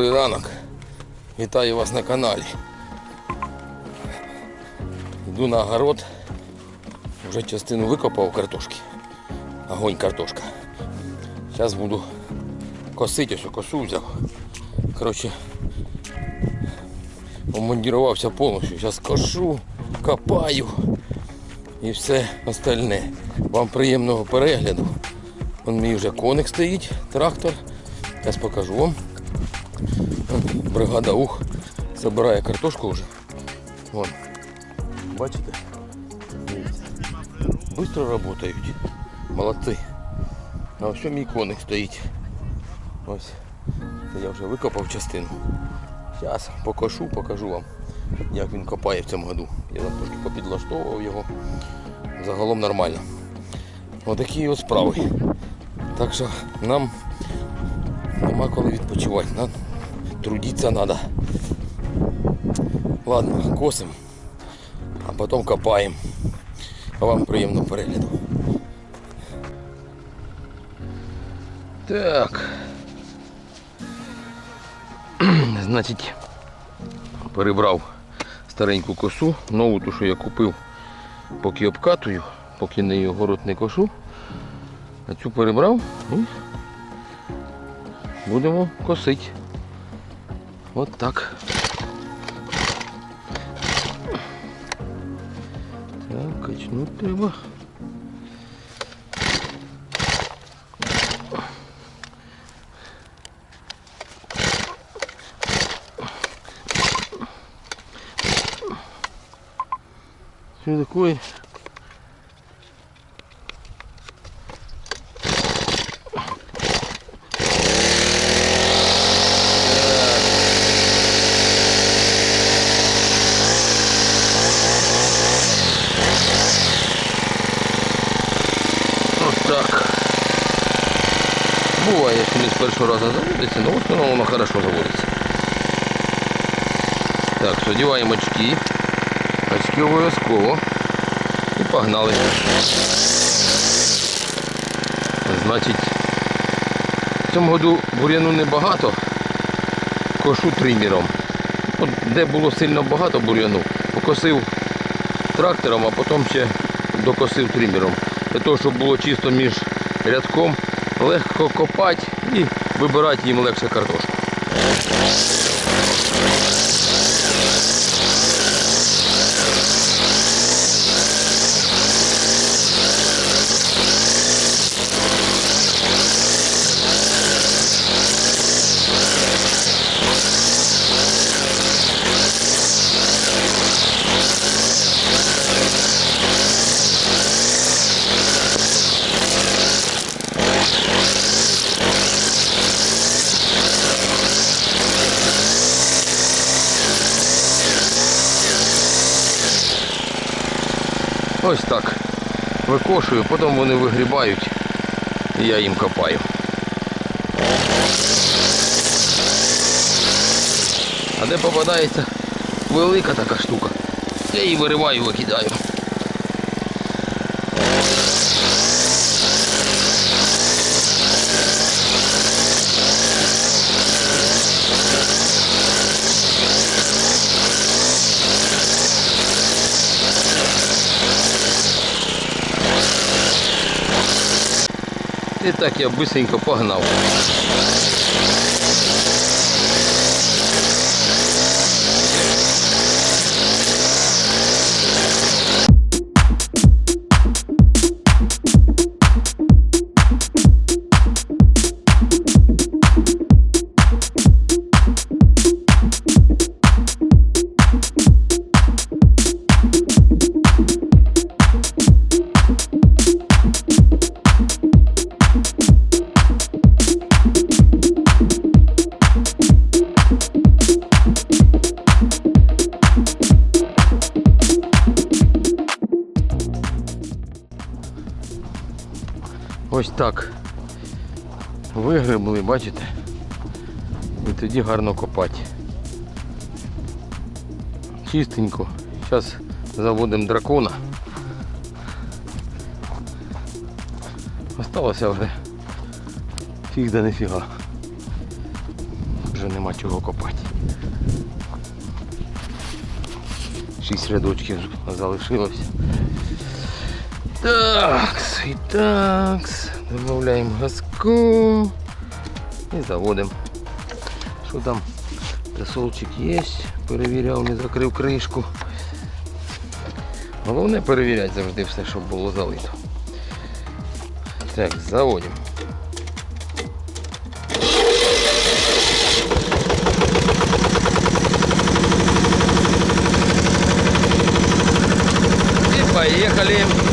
Добрий ранок. Вітаю вас на каналі. Йду на огород. Вже частину викопав картошки. Огонь картошка. Зараз буду косити, ось косу взяв. Коротше, обмундірувався повністю. Зараз кошу, копаю і все остальне. Вам приємного перегляду. Вон мій вже коник стоїть, трактор. Зараз покажу вам. Бригада ух забирає картошку вже. Вон. Бачите? Быстро працюють. Молодці. А ось мій коник стоїть. Ось. Це я вже викопав частину. Зараз покошу, покажу вам, як він копає в цьому году. Я там трошки попідлаштовував його. Загалом нормально. Отакі от справи. Так що нам нема коли відпочивати. Трудиться надо. Ладно, косим, а потом копаем. Вам приємного перегляду. Так. Значить, перебрав стареньку косу, нову ту, що я купив, поки обкатую, поки неї город не кошу. А цю перебрав і будемо косити. От так. Так, качнути треба. Что такое? Ось так. Буває, що не з першого разу заводиться, але в основному воно хорошо заводиться. Так, що одіваємо очки. Очки обов'язково. І погнали. Значить, в цьому году бур'яну небагато. Кошу тримером. От де було сильно багато бур'яну, покосив трактором, а потім ще докосив тримером. Для того, щоб було чисто між рядком, легко копати і вибирати їм легше картошку. Ось так. Викошую, потім вони вигрібають і я їм копаю. А де попадається велика така штука, я її вириваю, викидаю. І так я быстренько погнав. Ось так. Вигребли, бачите? І тоді гарно копати. Чистенько. Зараз заводимо дракона. Осталося вже фіг да нефіга. Вже нема чого копати. Шість рядочків залишилось. Такс, і такс. Додаємо газку і заводимо. Що там? Засолчик є. Перевіряв, не закрив кришку. Головне перевіряти завжди все, щоб було залито. Так, заводимо. И поехали.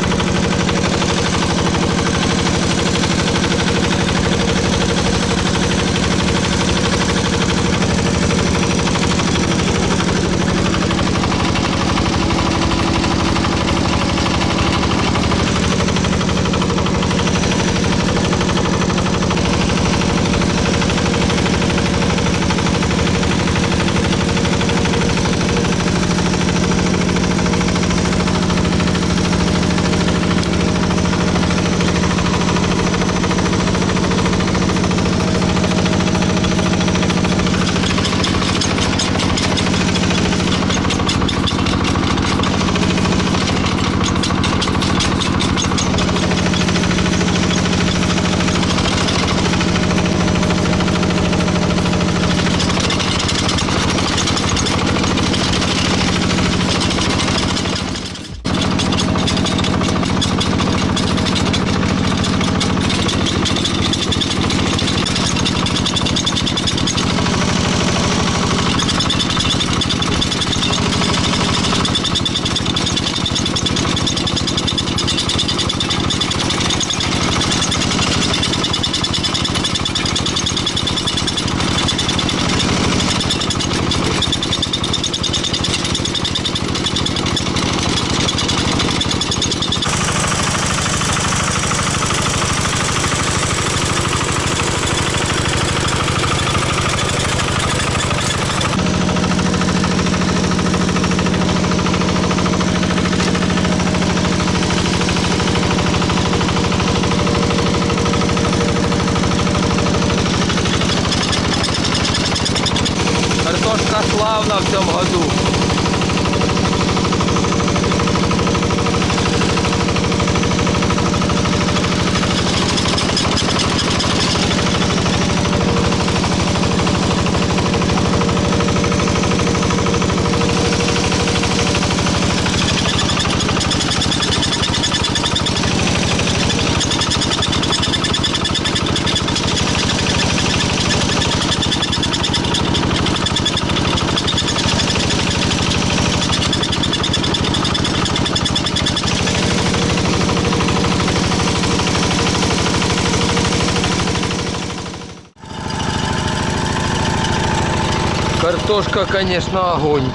Картошка, конечно, огонь.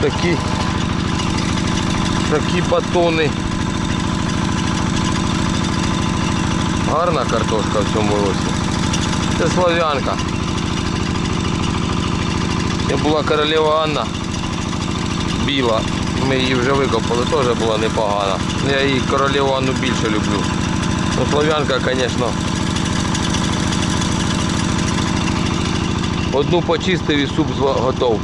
Такі, такі батони. Гарна картошка в цьому році. Це слав'янка. Це була королева Анна. Біла. Ми її вже викопали, теж була непогана. Я її королеву Анну більше люблю. Ну, слав'янка, звісно. Одну почистив і суп готов.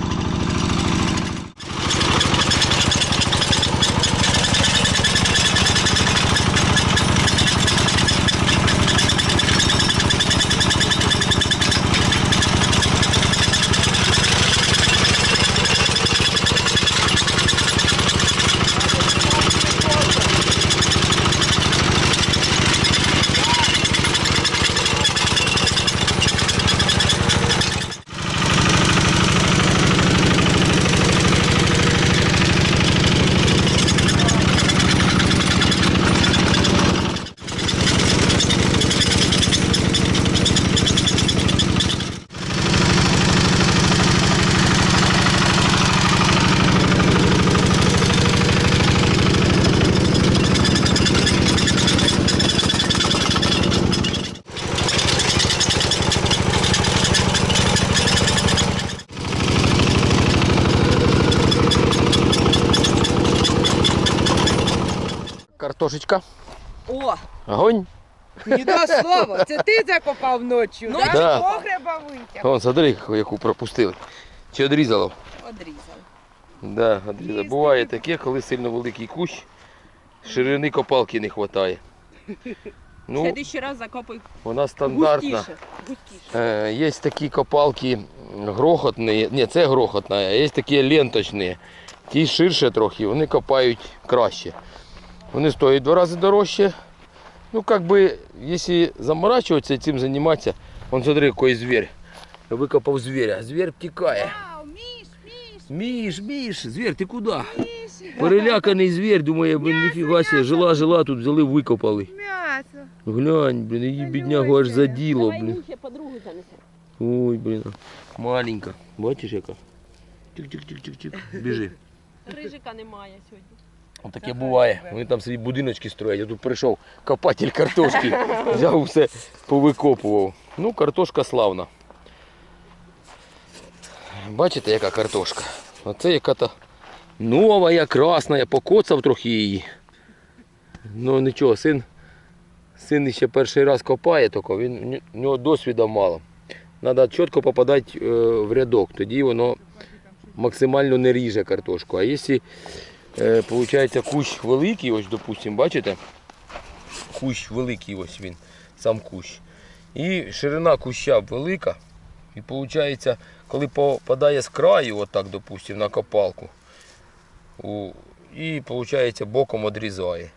Картошечка. О, Огонь. не до слова, це ти закопав ночі, Ну, да? да. Погреба витяг. Вон, смотри, яку пропустили. Чи одрізало? Одрізав. Да, одрізало. Буває таке, коли сильно великий кущ, ширини копалки не вистачає. В Ну, следующий раз закопай вона стандартна. густіше. густіше. Е, Є такі копалки грохотні, ні, це грохотна, а є такі ленточні. Ті ширше трохи, вони копають краще. Вони стоять в два рази дорожче. Ну, как бы, якщо заморачуватися і цим займатися, вон смотри, який звір. Я викопав звіря, звір втікає. Вау, міш, міш, Міш, Міш, звір, ти куди? міш. Переляканий звір, думає, блин, ніфіга себе, жила, жила, тут взяли, викопали. М'ясо. Глянь, блін, її біднягу аж заділо, подругу занесе. Ой, блін. Маленька. Бачиш яка? Тик-тик-тик-тик-тик. Біжи. Рижика немає сьогодні. Таке буває. Вони там собі будиночки строять. Я тут прийшов копатель картошки. Взяв все, повикопував. Ну, картошка славна. Бачите, яка картошка? Оце яка-то нова, я красна, я покоцав трохи її. Ну нічого, син, син ще перший раз копає, тільки він, у нього досвіду мало. Треба чітко попадати е, в рядок, тоді воно максимально не ріже картошку. А якщо получається кущ великий, ось допустимо, бачите? Кущ великий, ось він, сам кущ. І ширина куща велика. І виходить, коли попадає з краю, отак, допустимо, на копалку, і виходить, боком відрізає.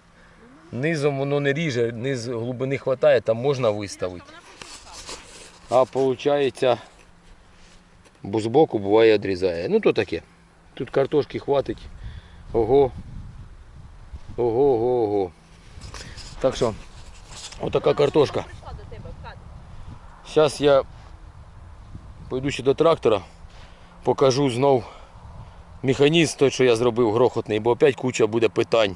Низом воно не ріже, низ глибини вистачає, там можна виставити. А виходить, бо збоку буває відрізає. Ну то таке. Тут картошки хватить. Ого. Ого, ого, ого. Так що, отака картошка. Зараз я пойду ще до трактора, покажу знов механізм той, що я зробив грохотний, бо опять куча буде питань.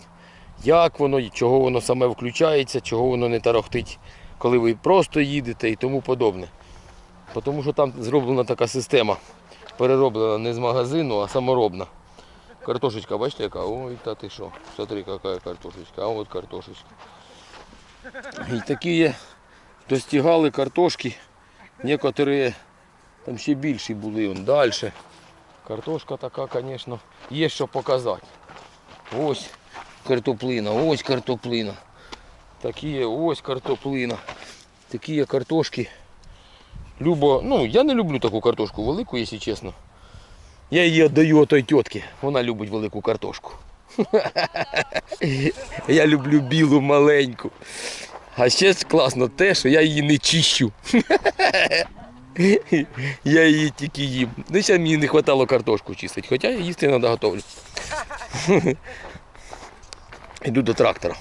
Як воно, чого воно саме включається, чого воно не тарахтить, коли ви просто їдете і тому подобне. Тому що там зроблена така система, перероблена не з магазину, а саморобна. Картошечка, бачите, яка? Ой, та ти що? Смотри, яка картошечка, а от картошечка. І такі достигали картошки. Некоторі там ще більші були он далі. Картошка така, звісно, є що показати. Ось картоплина, ось картоплина. Такі ось картоплина. Такі картошки. Любо, ну я не люблю таку картошку велику, якщо чесно. Я її віддаю той тітки. Вона любить велику картошку. Я люблю білу маленьку. А ще класно те, що я її не чищу. Я її тільки їм. Ну, ще мені не вистачало картошку чистити, хоча я їсти треба готовлю. Йду до трактора.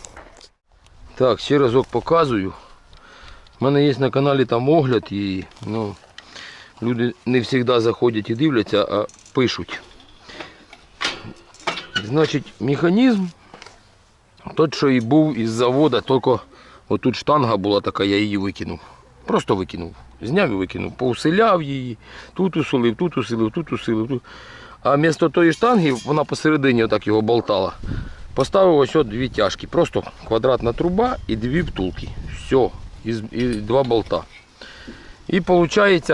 Так, ще разок показую. У мене є на каналі там огляд її. Ну, люди не завжди заходять і дивляться, а пишуть. Значить, механізм, тот, що і був із заводу, тільки отут штанга була така, я її викинув. Просто викинув. Зняв і викинув. Поусиляв її, тут усилив, тут усилив, тут усилив. Тут. А вмісто тої штанги вона посередині отак його болтала. Поставив ось от дві тяжки. Просто квадратна труба і дві втулки. Все. І, і два болта. І виходить,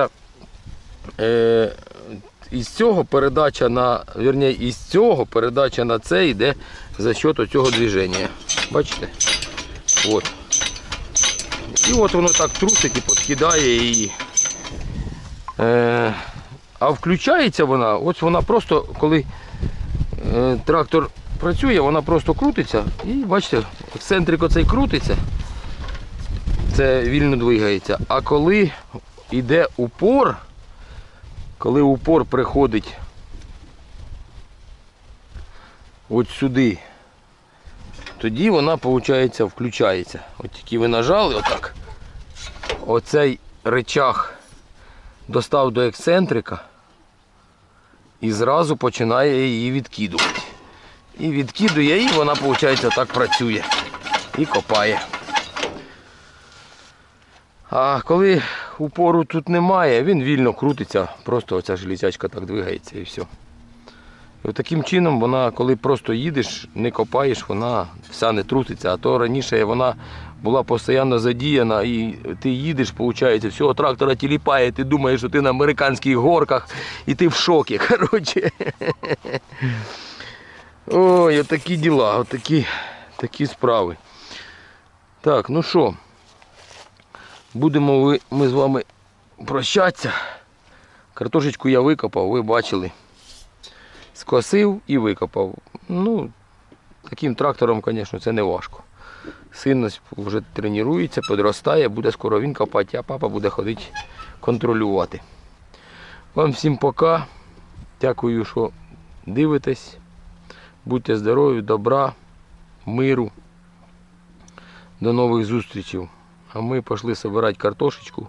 е, із цього передача на, вірні, із цього передача на це йде за счет цього движення. Бачите? От. І от воно так трусить і підкидає її. Е, а включається вона, ось вона просто, коли е, трактор працює, вона просто крутиться і бачите, ексцентрик оцей крутиться, це вільно двигається. А коли йде упор, коли упор приходить от сюди, тоді вона, виходить, включається. От тільки ви нажали отак, оцей речах достав до ексцентрика і зразу починає її відкидувати. І відкидує, і вона, виходить, так працює. І копає. А коли упору тут немає, він вільно крутиться, просто оця железячка так двигається і все. І таким чином вона, коли просто їдеш, не копаєш, вона вся не труситься. А то раніше вона була постійно задіяна, і ти їдеш, виходить, всього трактора тіліпає, ти думаєш, що ти на американських горках, і ти в шокі. Коротше. Ой, отакі діла, отакі такі справи. Так, ну що, будемо ми з вами прощатися. Картошечку я викопав, ви бачили. Скосив і викопав. Ну, таким трактором, звісно, це не важко. Син вже тренується, підростає, буде скоро він копати, а папа буде ходити контролювати. Вам всім пока. Дякую, що дивитесь. Будьте здорові, добра, миру. До нових зустрічей. А ми пішли збирати картошечку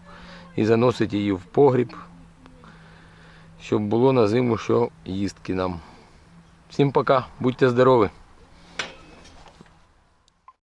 і заносити її в погріб, щоб було на зиму що їстки нам. Всім пока, будьте здорові!